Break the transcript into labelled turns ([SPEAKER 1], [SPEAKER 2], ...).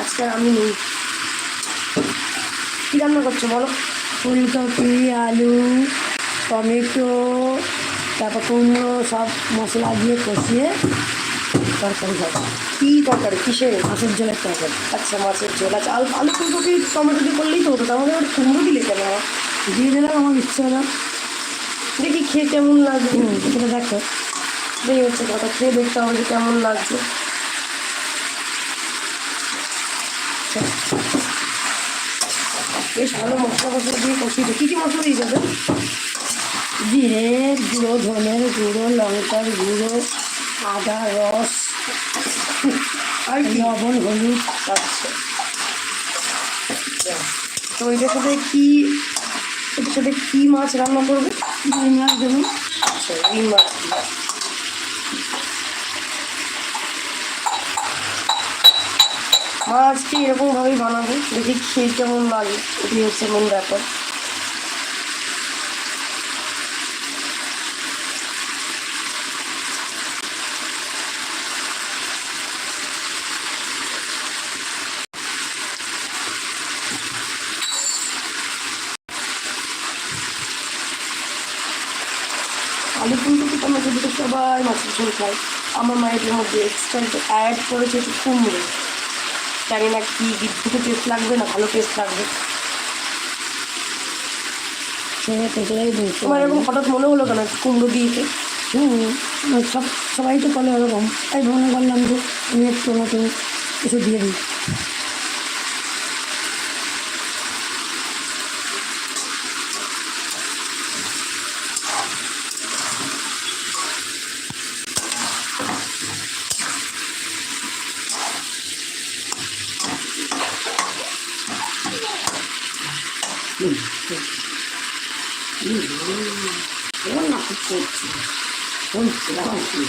[SPEAKER 1] আজকে আমি নেই। কী রান্না করছ বলো?
[SPEAKER 2] ফুলকপি, আলু, টমেটো, তারপর কুমড়ো, সব মশলা দিয়ে কষিয়ে তরকারি খাব।
[SPEAKER 1] কী তরকারি? কিসের?
[SPEAKER 2] মাছের জলের তরকারি।
[SPEAKER 1] আচ্ছা মাছের ঝোল। আচ্ছা আলু আলু, ফুলকপি, টমেটো দিয়ে করলেই তো হতো। মধ্যে আবার কুমড়ো দিলে কেন?
[SPEAKER 2] দিয়ে দিলাম, আমার ইচ্ছে হলো।
[SPEAKER 1] দেখি খেয়ে কেমন লাগবে।
[SPEAKER 2] এটা দেখো।
[SPEAKER 1] এই হচ্ছে কথা। খেয়ে দেখতে হবে কেমন লাগছে। বেশ ভালো মশলা মশলা দিয়ে কষিয়ে। কী কী মশলা দিয়ে যাবে
[SPEAKER 2] জিরে গুঁড়ো ধনের গুঁড়ো লঙ্কার গুঁড়ো আদা রস
[SPEAKER 1] আর
[SPEAKER 2] লবণ হলুদ
[SPEAKER 1] আচ্ছা তো এটার সাথে কি এটার সাথে কি মাছ রান্না করবে?
[SPEAKER 2] রুই মাছ দেবো।
[SPEAKER 1] আচ্ছা রুই মাছ মাছটি এরকমভাবেই বানাবো। দেখি খেয়ে কেমন লাগে, এটি হচ্ছে মেন ব্যাপার। আলু ফুলকপি টমেটো দুটো সবাই মাছের ঝোল খায়। আমার মায়ের মধ্যে এক্সট্রা অ্যাড করেছে কুমড়ো। জানি না কি দুটো টেস্ট লাগবে না ভালো টেস্ট লাগবে।
[SPEAKER 2] দিয়েছে
[SPEAKER 1] তোমার এরকম হঠাৎ মনে হলো কেন কুমড়ো দিয়েছে?
[SPEAKER 2] হুম সব সবাই তো বলে এরকম তাই মনে করলাম যে আমি একটু নতুন কিছু দিয়ে দিই।
[SPEAKER 3] রান্না করছি বলছি রাখছি